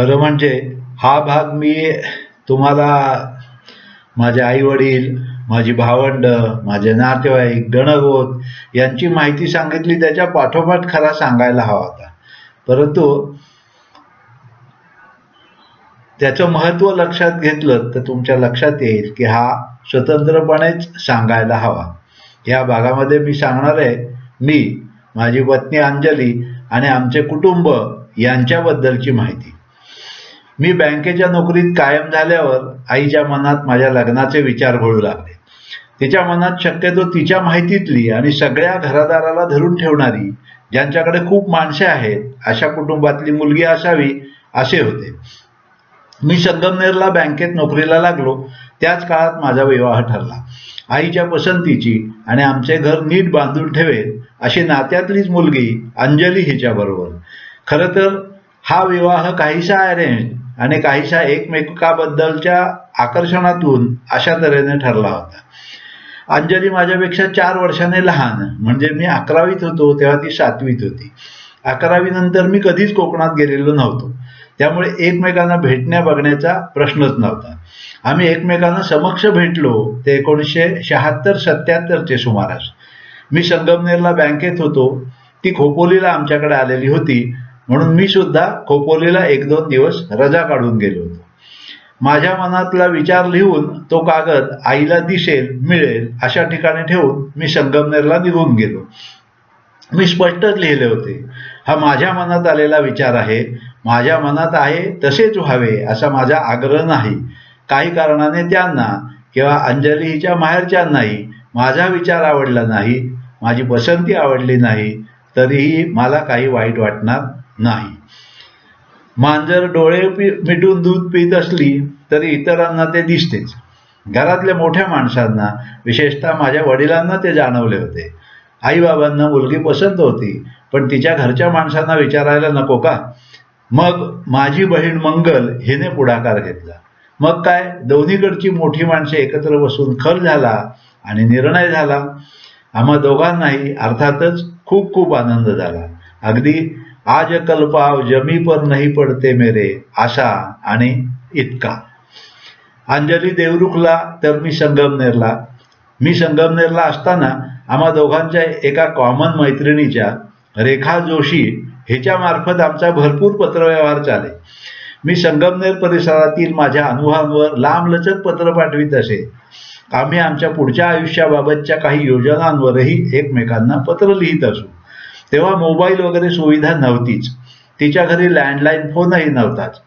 खरं म्हणजे हा भाग मी तुम्हाला माझे आई वडील माझी भावंड माझे नातेवाईक गणगोत यांची माहिती सांगितली त्याच्या पाठोपाठ खरा सांगायला हवा होता. परंतु त्याचं महत्त्व लक्षात घेतलं तर तुमच्या लक्षात येईल की हा स्वतंत्रपणेच सांगायला हवा. या भागामध्ये मी सांगणार आहे मी माझी पत्नी अंजली आणि आमचे कुटुंब यांच्याबद्दलची माहिती. मी बँकेच्या नोकरीत कायम झाल्यावर आईच्या मनात माझ्या लग्नाचे विचार घोळू लागले. तिच्या मनात शक्यतो तिच्या माहितीतली आणि सगळ्या घरादाराला धरून ठेवणारी ज्यांच्याकडे खूप माणसे आहेत अशा कुटुंबातली मुलगी असावी असे होते. मी संगमनेरला बँकेत नोकरीला लागलो त्याच काळात माझा विवाह ठरला. आईच्या पसंतीची आणि आमचे घर नीट बांधून ठेवेल अशी नात्यातलीच मुलगी अंजली हिच्याबरोबर. खरं तर हा विवाह काहीसा अरेंज आणि काहीशा एकमेकाबद्दलच्या आकर्षणातून अशा तऱ्हेने ठरला होता. अंजली माझ्यापेक्षा चार वर्षाने लहान म्हणजे मी अकरावीत होतो तेव्हा ती सातवीत होती. अकरावी नंतर मी कधीच कोकणात गेलेलो नव्हतो. त्यामुळे एकमेकांना भेटण्या बघण्याचा प्रश्नच नव्हता. आम्ही एकमेकांना समक्ष भेटलो ते एकोणीसशे शहात्तर सत्याहत्तरचे सुमारास. मी संगमनेरला बँकेत होतो. ती खोपोलीला आमच्याकडे आलेली होती. म्हणून मी सुद्धा खोपोलीला एक दोन दिवस रजा काढून गेलो होतो. माझ्या मनातला विचार लिहून तो कागद आईला दिसेल मिळेल अशा ठिकाणी ठेवून मी संगमनेरला निघून गेलो. मी स्पष्टच लिहिले होते हा माझ्या मनात आलेला विचार आहे माझ्या मनात आहे तसेच व्हावे असा माझा आग्रह नाही. काही कारणाने त्यांना किंवा अंजली हिच्या माहेरच्यांनाही माझा विचार आवडला नाही माझी पसंती आवडली नाही तरीही मला काही वाईट वाटणार नाही. मांजर डोळे मिटून दूध पित असली तरी इतरांना ते दिसतेच. घरातल्या मोठ्या माणसांना विशेषतः माझ्या वडिलांना ते जाणवले होते. आईबाबांना मुलगी पसंत होती पण तिच्या घरच्या माणसांना विचारायला नको का? मग माझी बहीण मंगल हिने पुढाकार घेतला. मग काय? दोन्हीकडची मोठी माणसे एकत्र बसून खल झाला आणि निर्णय झाला. आम्हा दोघांनाही अर्थातच खूप खूप आनंद झाला. अगदी आज कल्पाव जमी पर नाही पडते मेरे आशा आणि इतका. अंजली देवरुखला तर मी संगमनेरला. मी संगमनेरला असताना आम्हा दोघांच्या एका कॉमन मैत्रिणीच्या रेखा जोशी हिच्या मार्फत आमचा भरपूर पत्रव्यवहार चाले. मी संगमनेर परिसरातील माझ्या अनुभवांवर लांबलचक पत्र पाठवित असे. आम्ही आमच्या पुढच्या आयुष्याबाबतच्या काही योजनांवरही एकमेकांना पत्र लिहित असू. तेव्हा मोबाईल वगैरे सुविधा नव्हतीच. तिच्या घरी लँडलाईन फोनही नव्हताच.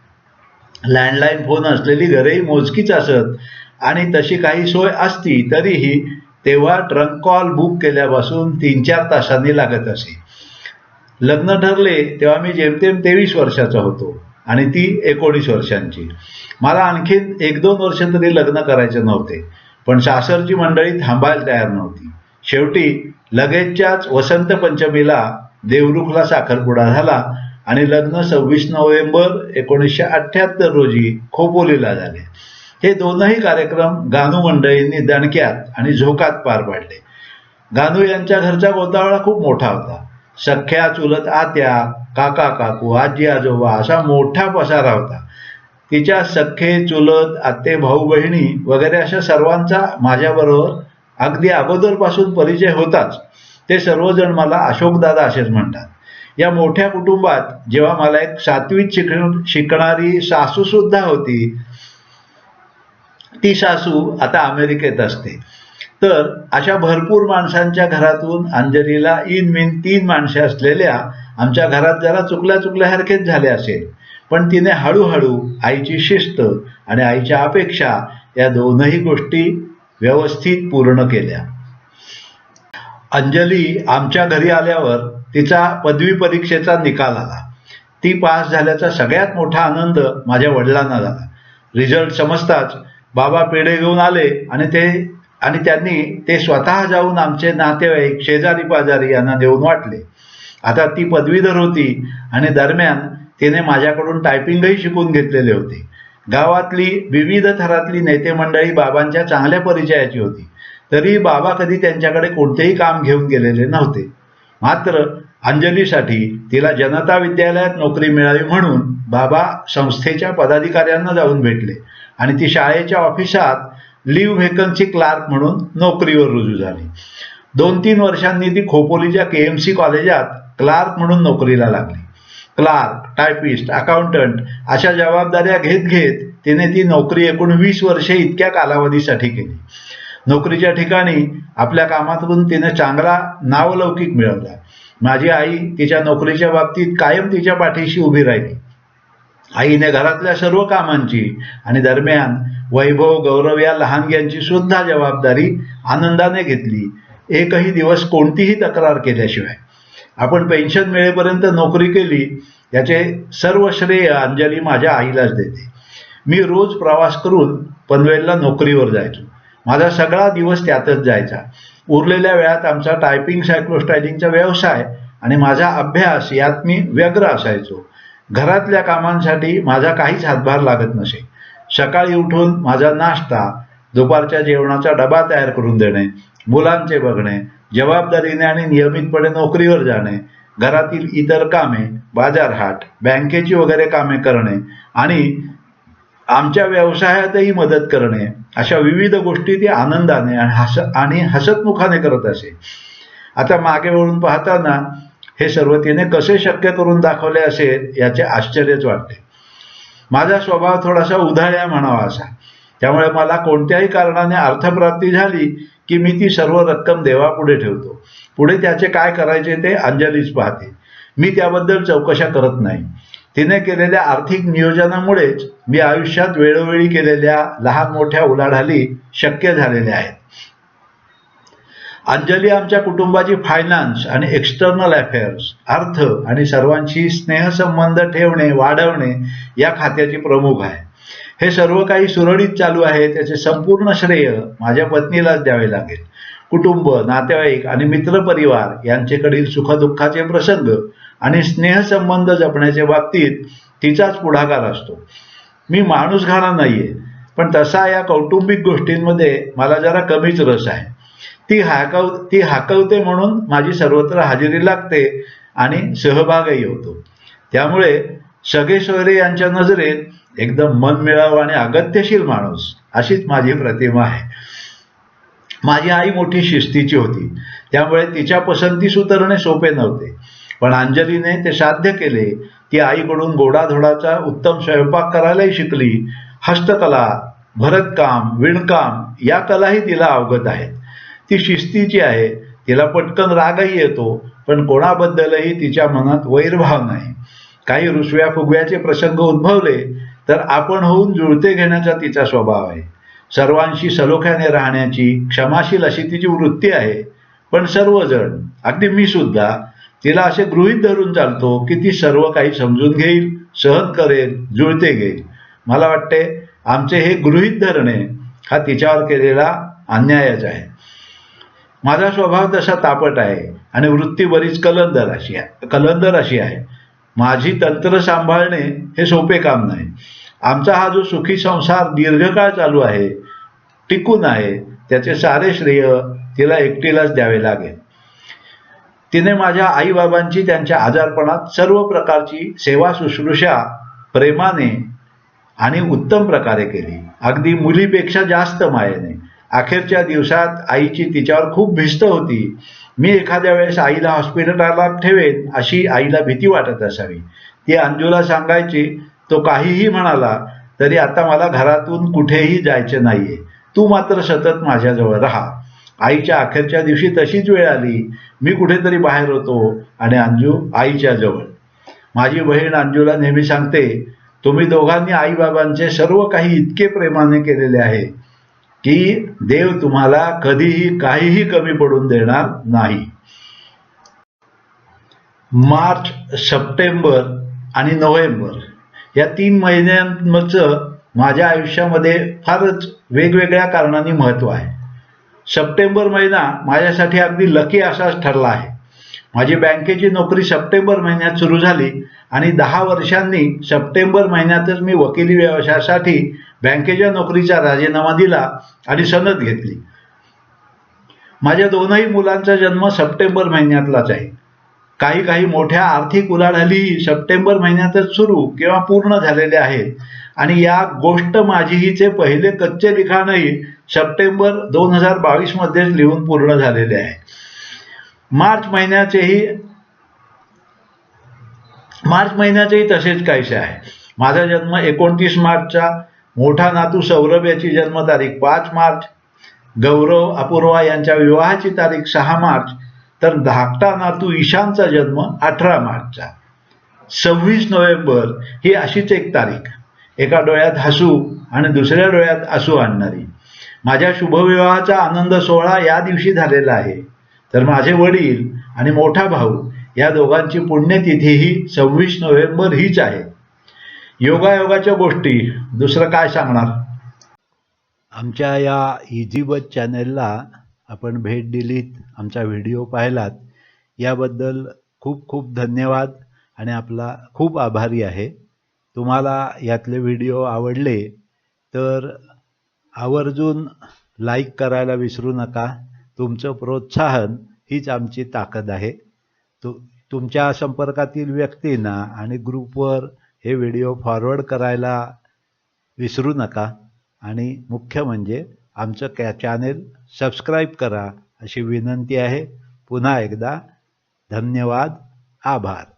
लँडलाईन फोन असलेली घरेही मोजकीच असत. आणि तशी काही सोय असती तरीही तेव्हा ट्रंक कॉल बुक केल्यापासून तीन चार तासांनी लागत असे. लग्न ठरले तेव्हा मी जेमतेम तेवीस वर्षाचा होतो आणि ती एकोणीस वर्षांची. मला आणखीन एक दोन वर्ष तरी लग्न करायचे नव्हते. पण सासरची मंडळी थांबायला तयार नव्हती. शेवटी लगेचच्याच वसंत पंचमीला देवरुखला साखरपुडा झाला आणि लग्न सव्वीस नोव्हेंबर एकोणीसशे अठ्ठ्याहत्तर रोजी खोपोलीला झाले. हे दोनही कार्यक्रम गानू मंडळींनी दणक्यात आणि झोकात पार पाडले. गानू यांच्या घरचा गोतावळा खूप मोठा होता. सख्या चुलत आत्या काका काकू आजी आजोबा असा मोठा पसारा होता. तिच्या सख्खे चुलत आत्ते भाऊ बहिणी वगैरे अशा सर्वांचा माझ्याबरोबर अगदी अगोदरपासून परिचय होताच. ते सर्वजण मला अशोकदादा असेच म्हणतात. या मोठ्या कुटुंबात जेव्हा मला एक सातवीत शिक शिकणारी सासू सुद्धा होती ती सासू आता अमेरिकेत असते. तर अशा भरपूर माणसांच्या घरातून अंजलीला इन मिन तीन माणसे असलेल्या आमच्या घरात जरा चुकल्या चुकल्यासारखेच झाले असेल. पण तिने हळूहळू आईची शिस्त आणि आईच्या अपेक्षा या दोनही गोष्टी व्यवस्थित पूर्ण केल्या. अंजली आमच्या घरी आल्यावर तिचा पदवी परीक्षेचा निकाल आला. ती पास झाल्याचा सगळ्यात मोठा आनंद माझ्या वडिलांना झाला. रिझल्ट समजताच बाबा पेढे घेऊन आले आणि ते आणि त्यांनी ते स्वतः जाऊन आमचे नातेवाईक शेजारी पाजारी यांना देऊन वाटले. आता ती पदवीधर होती आणि दरम्यान तिने माझ्याकडून टायपिंगही शिकून घेतलेले होते. गावातली विविध थरातली नेते मंडळी बाबांच्या चांगल्या परिचयाची होती. तरी बाबा कधी त्यांच्याकडे कोणतेही काम घेऊन गेलेले नव्हते. मात्र अंजलीसाठी तिला जनता विद्यालयात नोकरी मिळावी म्हणून बाबा संस्थेच्या पदाधिकाऱ्यांना जाऊन भेटले आणि ती शाळेच्या ऑफिसात लिव्ह व्हेकन्सी क्लार्क म्हणून नोकरीवर रुजू झाली. दोन तीन वर्षांनी ती खोपोलीच्या के एम सी कॉलेजात क्लार्क म्हणून नोकरीला लागली. क्लार्क टायपिस्ट अकाउंटंट अशा जबाबदाऱ्या घेत घेत तिने ती नोकरी एकूण वीस वर्षे इतक्या कालावधीसाठी केली. नोकरीच्या ठिकाणी आपल्या कामातून तिने चांगला नावलौकिक मिळवला. माझी आई तिच्या नोकरीच्या बाबतीत कायम तिच्या पाठीशी उभी राहिली. आईने घरातल्या सर्व कामांची आणि दरम्यान वैभव गौरव या लहानग्यांची सुद्धा जबाबदारी आनंदाने घेतली. एकही दिवस कोणतीही तक्रार केल्याशिवाय. आपण पेन्शन मिळेपर्यंत नोकरी केली याचे सर्व श्रेय अंजली माझ्या आईलाच देते. मी रोज प्रवास करून पनवेलला नोकरीवर जायचो. माझा सगळा दिवस त्यातच जायचा. उरलेल्या वेळात आमचा टायपिंग सायक्लोस्टायलिंगचा व्यवसाय आणि माझा अभ्यास यात मी व्यग्र असायचो. घरातल्या कामांसाठी माझा काहीच हातभार लागत नसे. सकाळी उठून माझा नाश्ता दुपारच्या जेवणाचा डबा तयार करून देणे मुलांचे बघणे जबाबदारीने आणि नियमितपणे नोकरीवर जाणे घरातील इतर कामे बाजारहाट बँकेची वगैरे कामे करणे आणि आमच्या व्यवसायातही मदत करणे अशा विविध गोष्टी ती आनंदाने आणि हस आणि हसतमुखाने करत असे. आता मागे वळून पाहताना हे सर्व तिने कसे शक्य करून दाखवले असेल याचे आश्चर्यच वाटते. माझा स्वभाव थोडासा उधाळ्या म्हणावा असा. त्यामुळे मला कोणत्याही कारणाने अर्थप्राप्ती झाली की मी ती सर्व रक्कम देवापुढे ठेवतो. पुढे त्याचे काय करायचे ते अंजलीच पाहते. मी त्याबद्दल चौकशा करत नाही. तिने केलेल्या आर्थिक नियोजनामुळेच मी आयुष्यात वेळोवेळी केलेल्या लहान मोठ्या उलाढाली शक्य झालेल्या आहेत. अंजली आमच्या कुटुंबाची फायनान्स आणि एक्सटर्नल अफेअर्स अर्थ आणि सर्वांशी स्नेहसंबंध ठेवणे वाढवणे या खात्याची प्रमुख आहे. हे सर्व काही सुरळीत चालू आहे त्याचे संपूर्ण श्रेय माझ्या पत्नीलाच द्यावे लागेल. कुटुंब नातेवाईक आणि मित्रपरिवार यांचेकडील सुखदुःखाचे प्रसंग आणि स्नेहसंबंध जपण्याच्या बाबतीत तिचाच पुढाकार असतो. मी माणूस घाणा नाहीये पण तसा या कौटुंबिक गोष्टींमध्ये मला जरा कमीच रस आहे. ती हाकव ती हाकवते म्हणून माझी सर्वत्र हजेरी लागते आणि सहभागही होतो. त्यामुळे सगळे सोयरे यांच्या नजरेत एकदम मनमिळावं आणि अगत्यशील माणूस अशीच माझी प्रतिमा आहे. माझी आई मोठी शिस्तीची होती. त्यामुळे तिच्या पसंतीस उतरणे सोपे नव्हते. पण अंजलीने ते साध्य केले ती आईकडून गोडाधोडाचा उत्तम स्वयंपाक करायलाही शिकली. हस्तकला भरतकाम विणकाम या कलाही तिला अवगत आहेत. ती शिस्तीची आहे. तिला पटकन रागही येतो पण कोणाबद्दलही तिच्या मनात वैरभाव नाही. काही रुसव्या फुगव्याचे प्रसंग उद्भवले तर आपण होऊन जुळते घेण्याचा तिचा स्वभाव आहे. सर्वांशी सलोख्याने राहण्याची क्षमाशील अशी तिची वृत्ती आहे. पण सर्वजण अगदी मी सुद्धा तिला असे गृहीत धरून चालतो की ती सर्व काही समजून घेईल सहन करेल जुळते घेईल. मला वाटते आमचे हे गृहीत धरणे हा तिच्यावर केलेला अन्यायच आहे. माझा स्वभाव तसा तापट आहे आणि वृत्ती बरीच कलंदर अशी आहे कलंदर अशी आहे. माझी तंत्र सांभाळणे हे सोपे काम नाही. आमचा हा जो सुखी संसार दीर्घकाळ चालू आहे टिकून आहे त्याचे सारे श्रेय तिला एकटीलाच द्यावे लागेल. तिने माझ्या आईबाबांची त्यांच्या आजारपणात सर्व प्रकारची सेवा शुश्रूषा प्रेमाने आणि उत्तम प्रकारे केली. अगदी मुलीपेक्षा जास्त मायेने. अखेरच्या दिवसात आईची तिच्यावर खूप भिस्त होती. मी एखाद्या वेळेस आईला हॉस्पिटलला ठेवेन अशी आईला भीती वाटत असावी. ती अंजूला सांगायची तो काहीही म्हणाला तरी आता मला घरातून कुठेही जायचे नाहीये. तू मात्र सतत माझ्याजवळ राहा. आईच्या अखेरच्या दिवशी तशीच वेळ आली. मी कुठेतरी बाहेर होतो आणि अंजू आईच्या जवळ. माझी बहीण अंजूला नेहमी सांगते तुम्ही दोघांनी आईबाबांचे सर्व काही इतके प्रेमाने केलेले आहे की देव तुम्हाला कधीही काहीही कमी पडून देणार नाही. मार्च सप्टेंबर आणि नोव्हेंबर या तीन महिन्यांचं माझ्या आयुष्यामध्ये फारच वेगवेगळ्या कारणांनी महत्त्व आहे. सप्टेंबर महिना माझ्यासाठी अगदी लकी असाच ठरला आहे. माझी बँकेची नोकरी सप्टेंबर महिन्यात सुरू झाली आणि दहा वर्षांनी सप्टेंबर महिन्यातच मी वकिली व्यवसायासाठी बँकेच्या नोकरीचा राजीनामा दिला आणि सनद घेतली. माझ्या दोनही मुलांचा जन्म सप्टेंबर महिन्यातलाच आहे. काही काही मोठ्या आर्थिक उलाढाली सप्टेंबर महिन्यातच सुरू किंवा पूर्ण झालेल्या आहेत. आणि या गोष्ट माझीहीचे पहिले कच्चे लिखाणही सप्टेंबर दोन हजार बावीसमध्येच लिहून पूर्ण झालेले आहे. मार्च महिन्याचेही मार्च महिन्याचेही तसेच काहीसे आहे. माझा जन्म एकोणतीस मार्चचा मोठा नातू सौरभ याची जन्मतारीख पाच मार्च गौरव अपूर्वा यांच्या विवाहाची तारीख सहा मार्च तर धाकटा नातू ईशानचा जन्म अठरा मार्चचा. सव्वीस नोव्हेंबर ही अशीच एक तारीख. एका डोळ्यात हसू आणि दुसऱ्या डोळ्यात असू आणणारी. माझ्या शुभविवाहाचा आनंद सोहळा या दिवशी झालेला आहे. तर माझे वडील आणि मोठा भाऊ या दोघांची पुण्यतिथीही सव्वीस नोव्हेंबर हीच आहे. योगायोगाच्या गोष्टी. दुसरं काय सांगणार? आमच्या या इझी चॅनेलला आपण भेट दिलीत आमचा व्हिडिओ पाहिलात याबद्दल खूप खूप धन्यवाद आणि आपला खूप आभारी आहे. तुम्हाला यातले व्हिडिओ आवडले तर आवर्जून लाईक करायला विसरू नका. तुमचं प्रोत्साहन हीच आमची ताकद आहे. तु तुमच्या संपर्कातील व्यक्तींना आणि ग्रुपवर हे व्हिडिओ फॉरवर्ड करायला विसरू नका. आणि मुख्य म्हणजे आमचं कॅ चॅनेल सबस्क्राईब करा अशी विनंती आहे. पुन्हा एकदा धन्यवाद आभार.